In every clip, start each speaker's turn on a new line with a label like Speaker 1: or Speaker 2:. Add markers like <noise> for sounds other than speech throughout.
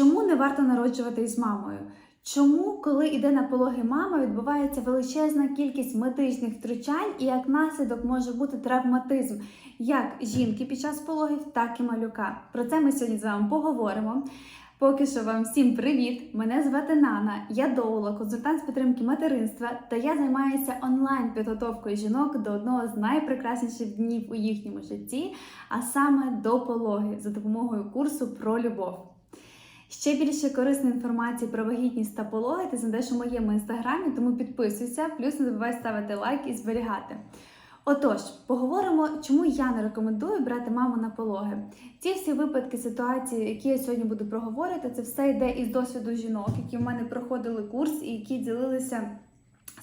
Speaker 1: Чому не варто народжувати із мамою? Чому, коли йде на пологи мама, відбувається величезна кількість медичних втручань і як наслідок може бути травматизм як жінки під час пологів, так і малюка? Про це ми сьогодні з вами поговоримо. Поки що вам всім привіт! Мене звати Нана, я доула, консультант з підтримки материнства, та я займаюся онлайн підготовкою жінок до одного з найпрекрасніших днів у їхньому житті, а саме до пологи за допомогою курсу про любов. Ще більше корисної інформації про вагітність та пологи ти знайдеш у моєму інстаграмі, тому підписуйся, плюс не забувай ставити лайк і зберігати. Отож, поговоримо, чому я не рекомендую брати маму на пологи. Ці всі випадки, ситуації, які я сьогодні буду проговорити, це все йде із досвіду жінок, які в мене проходили курс і які ділилися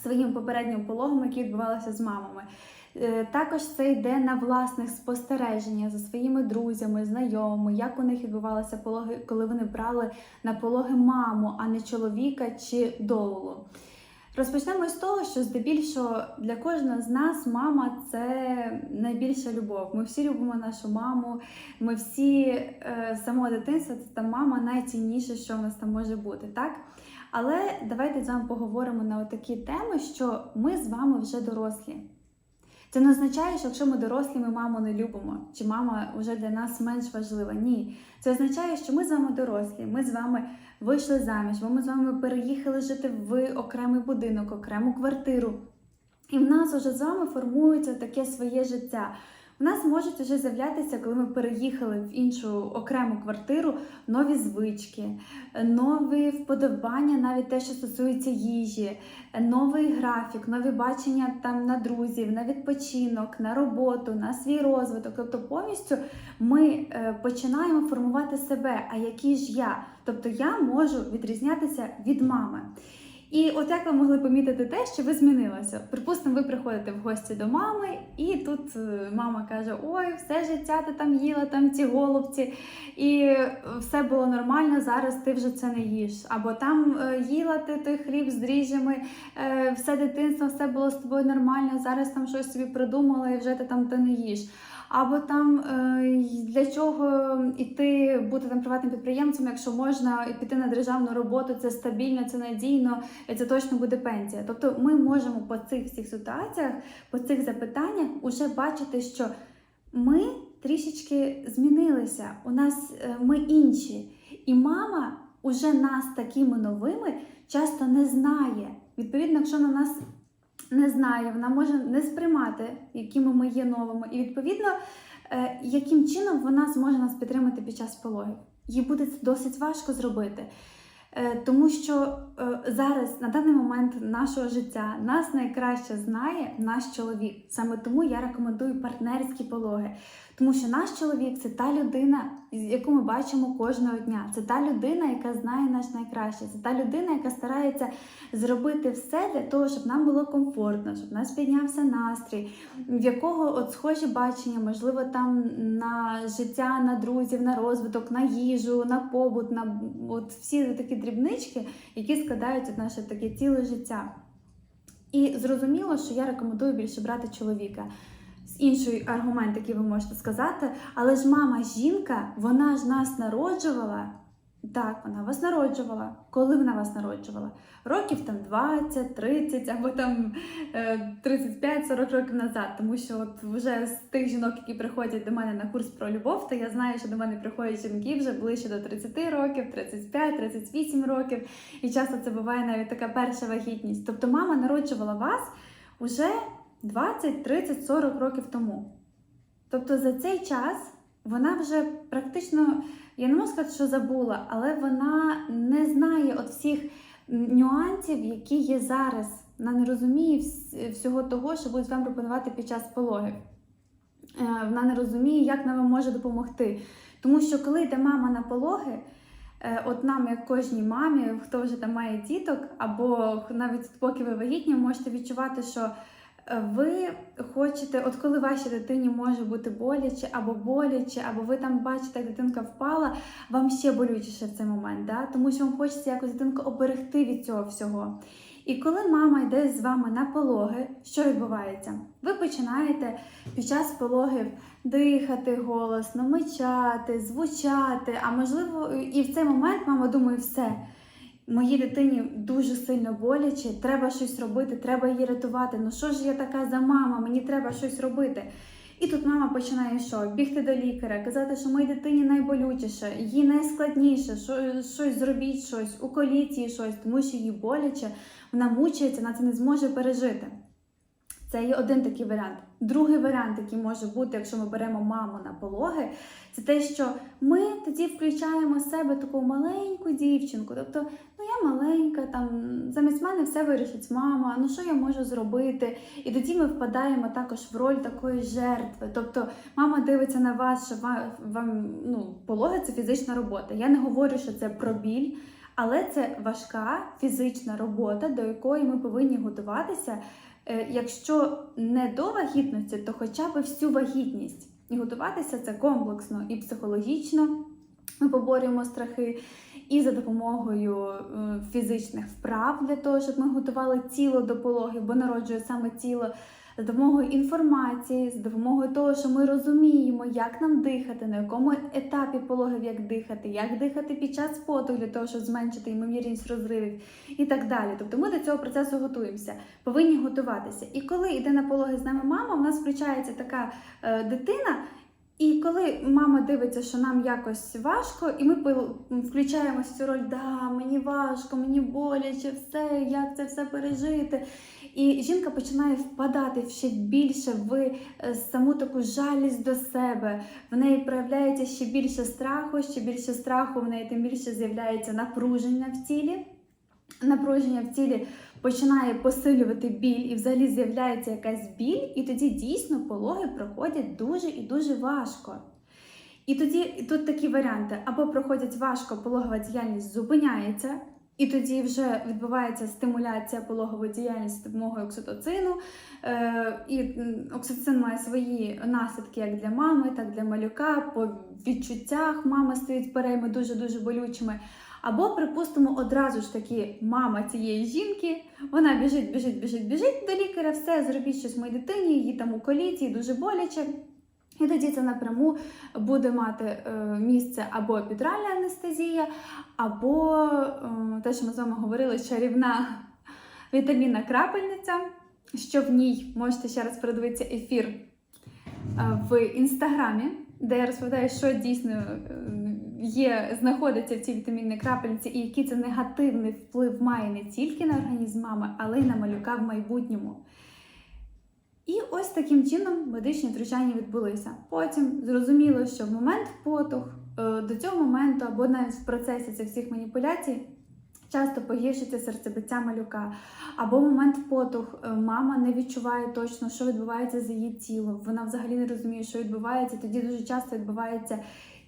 Speaker 1: своїм попереднім пологом, які відбувалися з мамами. Е, Також це йде на власних спостереження за своїми друзями, знайомими, як у них відбувалися пологи, коли вони брали на пологи маму, а не чоловіка чи доулу. Розпочнемо з того, що здебільшого для кожного з нас мама це найбільша любов. Ми всі любимо нашу маму. Ми всі е, з самого дитинства це та мама найцінніше, що в нас там може бути, так? Але давайте з вами поговоримо на такі теми, що ми з вами вже дорослі. Це не означає, що якщо ми дорослі, ми маму не любимо, чи мама вже для нас менш важлива. Ні. Це означає, що ми з вами дорослі, ми з вами вийшли заміж, ми з вами переїхали жити в окремий будинок, окрему квартиру. І в нас уже з вами формується таке своє життя. У нас можуть вже з'являтися, коли ми переїхали в іншу окрему квартиру, нові звички, нові вподобання, навіть те, що стосується їжі, новий графік, нові бачення там на друзів, на відпочинок, на роботу, на свій розвиток. Тобто повністю ми е, починаємо формувати себе. А який ж я? Тобто я можу відрізнятися від мами. І от як ви могли помітити те, що ви змінилися. Припустимо, ви приходите в гості до мами, і тут е, мама каже: Ой, все життя ти там їла, там ці голубці, і все було нормально, зараз ти вже це не їш. Або там е, їла ти той хліб з дріжджами, е, все дитинство, все було з тобою нормально, зараз там щось собі придумала і вже ти там то не їш. Або там е, для чого іти бути там приватним підприємцем, якщо можна піти на державну роботу, це стабільно, це надійно, це точно буде пенсія. Тобто ми можемо по цих всіх ситуаціях, по цих запитаннях уже бачити, що ми трішечки змінилися. У нас е, ми інші, і мама уже нас такими новими часто не знає. Відповідно, якщо на нас не знає, вона може не сприймати, якими ми є новими, і відповідно, е, яким чином вона зможе нас підтримати під час пологів. Їй буде це досить важко зробити. Е, Тому що е, зараз, на даний момент нашого життя, нас найкраще знає наш чоловік. Саме тому я рекомендую партнерські пологи. Тому що наш чоловік це та людина, яку ми бачимо кожного дня. Це та людина, яка знає нас найкраще. Це та людина, яка старається зробити все для того, щоб нам було комфортно, щоб нас піднявся настрій, в якого от схожі бачення, можливо, там на життя, на друзів, на розвиток, на їжу, на побут, на от всі такі дрібнички, які складають от наше таке ціле життя. І зрозуміло, що я рекомендую більше брати чоловіка. Інший аргумент, який ви можете сказати, але ж мама жінка, вона ж нас народжувала. Так, вона вас народжувала. Коли вона вас народжувала? Років там 20, 30 або там е, 35-40 років назад. Тому що от вже з тих жінок, які приходять до мене на курс про любов, то я знаю, що до мене приходять жінки вже ближче до 30 років, 35-38 років. І часто це буває навіть така перша вагітність. Тобто мама народжувала вас уже 20, 30, 40 років тому. Тобто за цей час вона вже практично, я не можу сказати, що забула, але вона не знає от всіх нюансів, які є зараз. Вона не розуміє всього того, що будуть вам пропонувати під час пологів. Е, Вона не розуміє, як нам може допомогти. Тому що коли йде мама на пологи, е, от нам, як кожній мамі, хто вже там має діток, або навіть поки ви вагітні, можете відчувати, що ви хочете, от коли вашій дитині може бути боляче або боляче, або ви там бачите, як дитинка впала, вам ще болючіше в цей момент, да? тому що вам хочеться якось дитинку оберегти від цього всього. І коли мама йде з вами на пологи, що відбувається? Ви починаєте під час пологів дихати голосно, мичати, звучати. А можливо, і в цей момент мама думає, все. Моїй дитині дуже сильно боляче, треба щось робити, треба її рятувати. Ну що ж я така за мама? Мені треба щось робити. І тут мама починає що? Бігти до лікаря, казати, що моїй дитині найболючіше, їй найскладніше, що щось зробіть, щось, уколіть їй щось, тому що їй боляче, вона мучається, вона це не зможе пережити. Це є один такий варіант. Другий варіант, який може бути, якщо ми беремо маму на пологи, це те, що ми тоді включаємо в себе таку маленьку дівчинку. Тобто, ну я маленька, там замість мене все вирішить мама. Ну що я можу зробити? І тоді ми впадаємо також в роль такої жертви. Тобто, мама дивиться на вас, що вам, ну, пологи це фізична робота. Я не говорю, що це про біль. Але це важка фізична робота, до якої ми повинні готуватися, якщо не до вагітності, то хоча б всю вагітність. І готуватися це комплексно і психологічно. Ми поборюємо страхи і за допомогою е, фізичних вправ для того, щоб ми готували тіло до пологів, бо народжує саме тіло. За допомогою інформації, за допомогою того, що ми розуміємо, як нам дихати, на якому етапі пологів як дихати, як дихати під час поту для того, щоб зменшити ймовірність розривів і так далі. Тобто ми до цього процесу готуємося, повинні готуватися. І коли йде на пологи з нами мама, у нас включається така е, дитина. І коли мама дивиться, що нам якось важко, і ми включаємося в цю роль, да, мені важко, мені боляче, все, як це все пережити. І жінка починає впадати ще більше в е, саму таку жалість до себе. В неї проявляється ще більше страху, ще більше страху, в неї тим більше з'являється напруження в тілі. Напруження в тілі починає посилювати біль, і взагалі з'являється якась біль, і тоді дійсно пологи проходять дуже і дуже важко. І тоді тут такі варіанти: або проходять важко, пологова діяльність зупиняється, і тоді вже відбувається стимуляція пологової діяльності допомогою окситоцину. Е, і окситоцин має свої наслідки як для мами, так і для малюка. По відчуттях мами стають перейми дуже-дуже болючими. Або, припустимо, одразу ж таки мама цієї жінки, вона біжить, біжить, біжить, біжить до лікаря, все, зробіть щось моїй дитині, її там уколіть, їй дуже боляче. І тоді це напряму буде мати е, місце або епідуральна анестезія, або е, те, що ми з вами говорили, чарівна вітамінна крапельниця, що в ній можете ще раз передивитися ефір е, в інстаграмі, де я розповідаю, що дійсно є, знаходиться в цій вітамінній крапельниці, і який це негативний вплив має не тільки на організм мами, але й на малюка в майбутньому. І ось таким чином медичні втручання відбулися. Потім зрозуміло, що в момент потух е, до цього моменту або навіть в процесі цих всіх маніпуляцій часто погіршиться серцебиття малюка. Або в момент потух е, мама не відчуває точно, що відбувається з її тілом. Вона взагалі не розуміє, що відбувається. Тоді дуже часто відбувається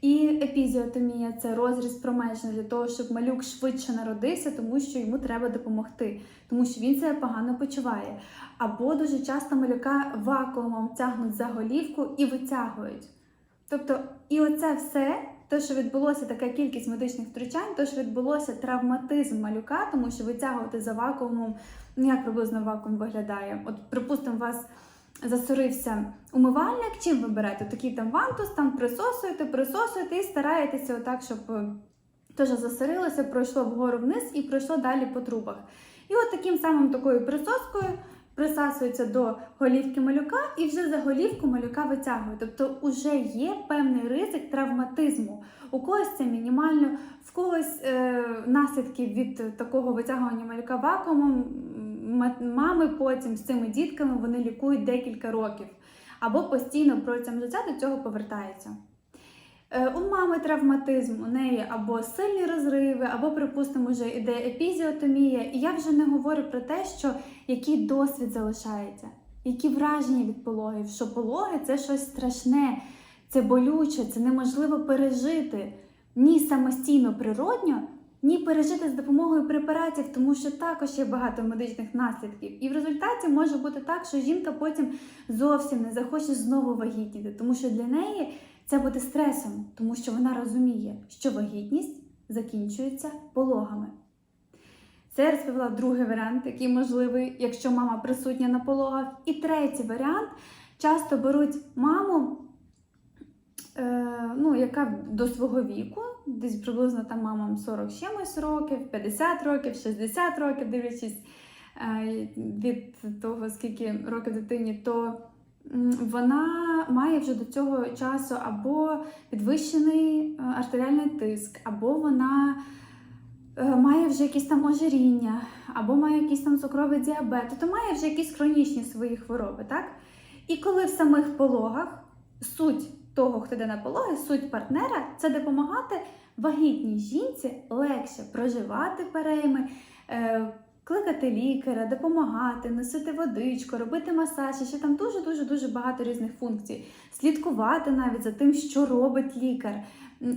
Speaker 1: і епізіотомія це розріз промежний для того, щоб малюк швидше народився, тому що йому треба допомогти, тому що він себе погано почуває. Або дуже часто малюка вакуумом тягнуть за голівку і витягують. Тобто, і оце все, те, що відбулося така кількість медичних втручань, те, що відбулося травматизм малюка, тому що витягувати за вакуумом, ну як приблизно вакуум виглядає. От, припустимо, вас засорився умивальник, чим ви берете? Такий там вантус, там присосуєте, присосуєте і стараєтеся отак, щоб е, теж засорилося, пройшло вгору вниз і пройшло далі по трубах. І от таким самим такою присоскою присасується до голівки малюка і вже за голівку малюка витягує. Тобто вже є певний ризик травматизму. У когось це мінімально, в когось е, наслідки від такого витягування малюка вакуумом мами потім з цими дітками вони лікують декілька років або постійно протягом життя до цього повертаються. Е, У мами травматизм, у неї або сильні розриви, або, припустимо, вже йде епізіотомія. І я вже не говорю про те, що який досвід залишається, які враження від пологів, що пологи це щось страшне, це болюче, це неможливо пережити ні самостійно природньо, ні пережити з допомогою препаратів, тому що також є багато медичних наслідків. І в результаті може бути так, що жінка потім зовсім не захоче знову вагітніти, тому що для неї це буде стресом, тому що вона розуміє, що вагітність закінчується пологами. Це я розповіла другий варіант, який можливий, якщо мама присутня на пологах. І третій варіант часто беруть маму, е, ну, яка до свого віку, десь приблизно там мамам 40 чимось років, 50 років, 60 років, дивлячись е, від того, скільки років дитині, то вона має вже до цього часу або підвищений е, артеріальний тиск, або вона е, має вже якісь там ожиріння, або має якийсь там цукровий діабет, тобто має вже якісь хронічні свої хвороби, так? І коли в самих пологах суть того, хто йде на пологи, суть партнера це допомагати вагітній жінці легше проживати перейми, е, кликати лікаря, допомагати, носити водичку, робити масаж, ще там дуже дуже дуже багато різних функцій. Слідкувати навіть за тим, що робить лікар,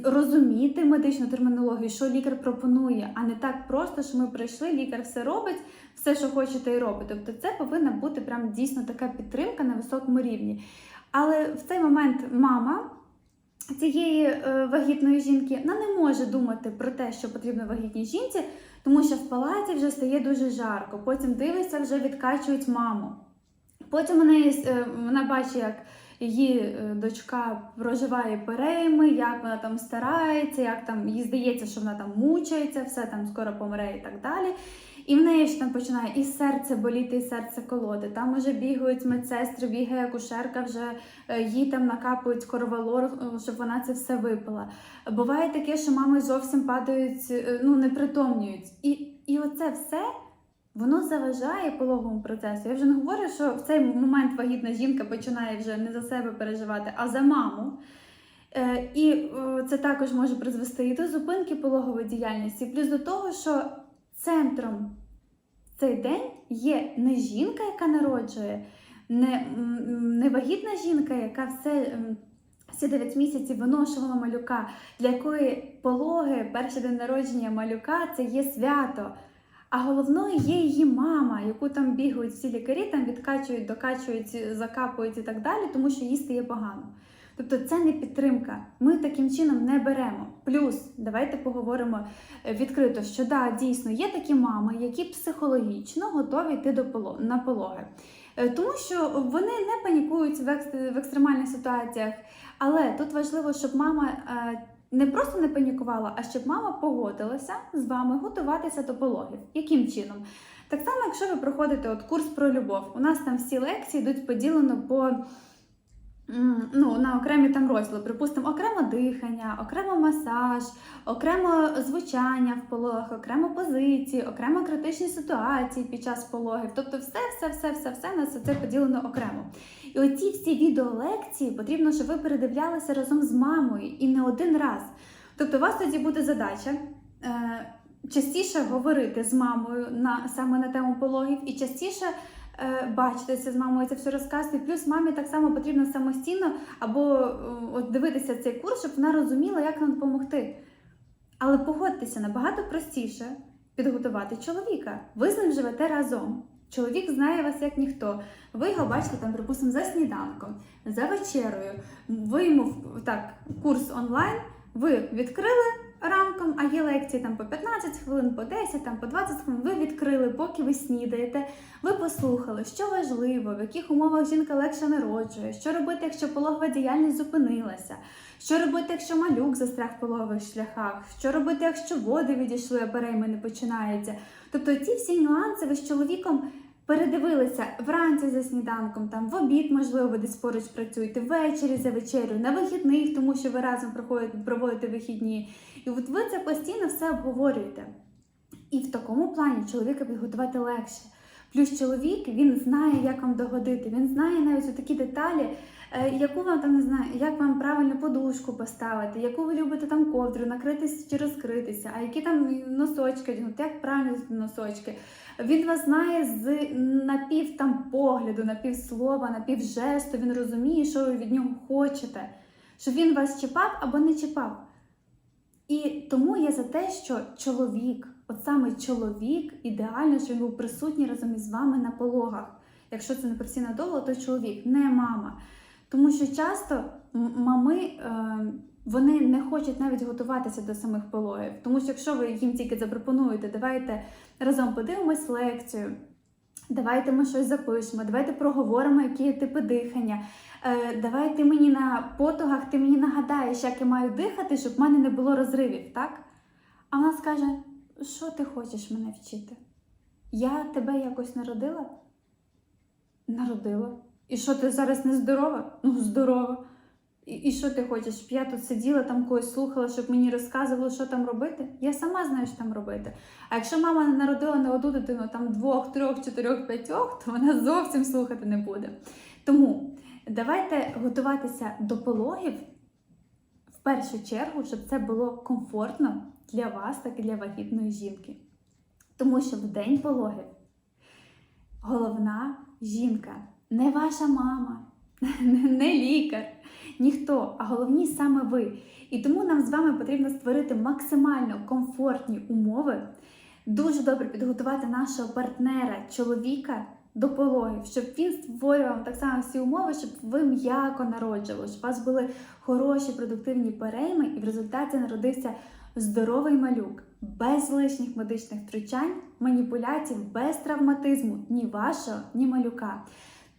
Speaker 1: розуміти медичну термінологію, що лікар пропонує, а не так просто, що ми прийшли, лікар все робить, все, що хочете, і робить. Тобто, це повинна бути прям дійсно така підтримка на високому рівні. Але в цей момент мама цієї е, вагітної жінки вона не може думати про те, що потрібно вагітній жінці, тому що в палаті вже стає дуже жарко. Потім дивиться, вже відкачують маму. Потім вона, е, вона бачить, як її е, дочка проживає перейми, як вона там старається, як там їй здається, що вона там мучається, все там скоро помре і так далі. І в неї ж там починає і серце боліти, і серце колоти. Там уже бігають медсестри, бігає акушерка, вже е, їй там накапують корвалор, е, щоб вона це все випила. Буває таке, що мами зовсім падають, е, ну непритомнюють. І, і оце все воно заважає пологовому процесу. Я вже не говорю, що в цей момент вагітна жінка починає вже не за себе переживати, а за маму. І це також може призвести і до зупинки пологової діяльності, плюс до того, що центром цей день є не жінка, яка народжує, не, не вагітна жінка, яка все. Всі 9 місяців виношувала малюка, для якої пологи, перший день народження малюка це є свято. А головною є її мама, яку там бігають всі лікарі, там відкачують, докачують, закапують і так далі, тому що їй стає погано. Тобто це не підтримка. Ми таким чином не беремо. Плюс, давайте поговоримо е, відкрито, що да, дійсно є такі мами, які психологічно готові йти до поло- на пологи. Е, Тому що вони не панікують в, екс- в екстремальних ситуаціях. Але тут важливо, щоб мама е, не просто не панікувала, а щоб мама погодилася з вами готуватися до пологів. Яким чином? Так само, якщо ви проходите от курс про любов, у нас там всі лекції йдуть поділено по ну, на окремі там розділи. Припустимо, окремо дихання, окремо масаж, окремо звучання в пологах, окремо позиції, окремо критичні ситуації під час пологів. Тобто, все, все, все, все, все у нас це поділено окремо. І оці всі відеолекції потрібно, щоб ви передивлялися разом з мамою і не один раз. Тобто, у вас тоді буде задача. Е, Частіше говорити з мамою на саме на тему пологів і частіше бачитися з мамою, це все розказувати. Плюс мамі так само потрібно самостійно або е, от дивитися цей курс, щоб вона розуміла, як нам допомогти. Але погодьтеся, набагато простіше підготувати чоловіка. Ви з ним живете разом. Чоловік знає вас як ніхто. Ви його бачите там, припустимо, за сніданком, за вечерою. Ви йому так, курс онлайн, ви відкрили ранком, а є лекції там по 15 хвилин, по 10, там по 20 хвилин. Ви відкрили, поки ви снідаєте. Ви послухали, що важливо, в яких умовах жінка легше народжує, що робити, якщо пологова діяльність зупинилася, що робити, якщо малюк застряг в пологових шляхах, що робити, якщо води відійшли, а перейми не починається. Тобто ці всі нюанси ви з чоловіком передивилися вранці за сніданком, там в обід, можливо, ви десь поруч працюєте, ввечері за вечерю, на вихідних, тому що ви разом проводите вихідні. І от ви це постійно все обговорюєте. І в такому плані чоловіка підготувати легше. Плюс чоловік він знає, як вам догодити. Він знає навіть такі деталі, яку вам там не знаю, як вам правильно подушку поставити, яку ви любите там ковдру, накритися чи розкритися, а які там носочки як правильно носочки. Він вас знає з напів там погляду, напів слова, напів жесту. Він розуміє, що ви від нього хочете, щоб він вас чіпав або не чіпав. І тому я за те, що чоловік, от саме чоловік, ідеально, що він був присутній разом із вами на пологах. Якщо це не професійна доля, то чоловік, не мама. Тому що часто мами е, Вони не хочуть навіть готуватися до самих пологів. Тому що якщо ви їм тільки запропонуєте, давайте разом подивимось лекцію, давайте ми щось запишемо, давайте проговоримо, які типи дихання. Е, давай ти мені на потугах, ти мені нагадаєш, як я маю дихати, щоб в мене не було розривів, так? А вона скаже: що ти хочеш мене вчити? Я тебе якось народила? Народила. І що ти зараз не здорова? Ну, здорова. І, і що ти хочеш? Щоб я тут сиділа, там когось слухала, щоб мені розказували, що там робити? Я сама знаю, що там робити. А якщо мама народила не одну дитину, там двох, трьох, чотирьох, п'ятьох, то вона зовсім слухати не буде. Тому давайте готуватися до пологів в першу чергу, щоб це було комфортно для вас, так і для вагітної жінки. Тому що в день пологів головна жінка, не ваша мама, <laughs> не лікар, ніхто, а головні саме ви. І тому нам з вами потрібно створити максимально комфортні умови, дуже добре підготувати нашого партнера, чоловіка до пологів, щоб він створював так само всі умови, щоб ви м'яко народжували, щоб у вас були хороші продуктивні перейми, і в результаті народився здоровий малюк, без лишніх медичних втручань, маніпуляцій, без травматизму ні вашого, ні малюка.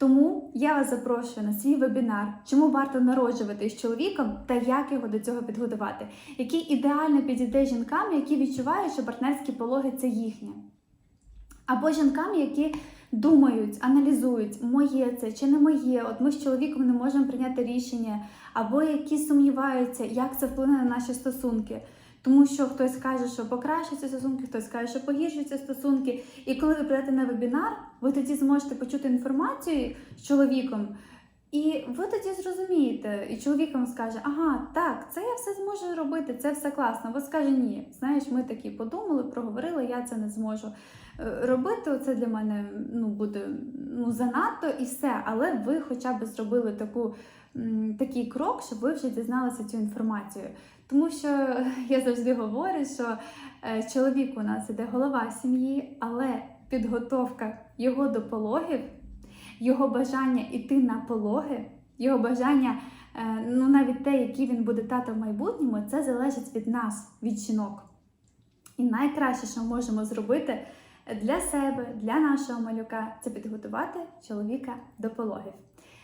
Speaker 1: Тому я вас запрошую на свій вебінар, чому варто народжувати з чоловіком та як його до цього підготувати, який ідеально підійде жінкам, які відчувають, що партнерські пологи це їхнє. Або жінкам, які думають, аналізують, моє це чи не моє. От ми з чоловіком не можемо прийняти рішення, або які сумніваються, як це вплине на наші стосунки. Тому що хтось каже, що покращаться стосунки, хтось каже, що погіршуються стосунки. І коли ви прийдете на вебінар, ви тоді зможете почути інформацію з чоловіком, і ви тоді зрозумієте, і чоловік вам скаже, ага, так, це я все зможу робити, це все класно. Ви скаже, ні, знаєш, ми такі подумали, проговорили, я це не зможу е, робити. Це для мене ну, буде ну, занадто і все. Але ви хоча б зробили таку, такий крок, щоб ви вже дізналися цю інформацію. Тому що <laughs> я завжди говорю, що е, чоловік у нас іде голова сім'ї, але підготовка його до пологів, його бажання йти на пологи, його бажання, е, ну навіть те, який він буде тато в майбутньому, це залежить від нас, від жінок. І найкраще, що можемо зробити для себе, для нашого малюка, це підготувати чоловіка до пологів.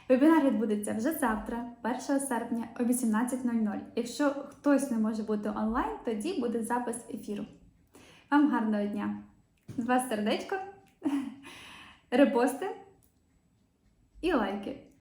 Speaker 1: Вебінар відбудеться вже завтра, 1 серпня о 18.00. Якщо хтось не може бути онлайн, тоді буде запис ефіру. Вам гарного дня! З вас сердечко, репости і лайки.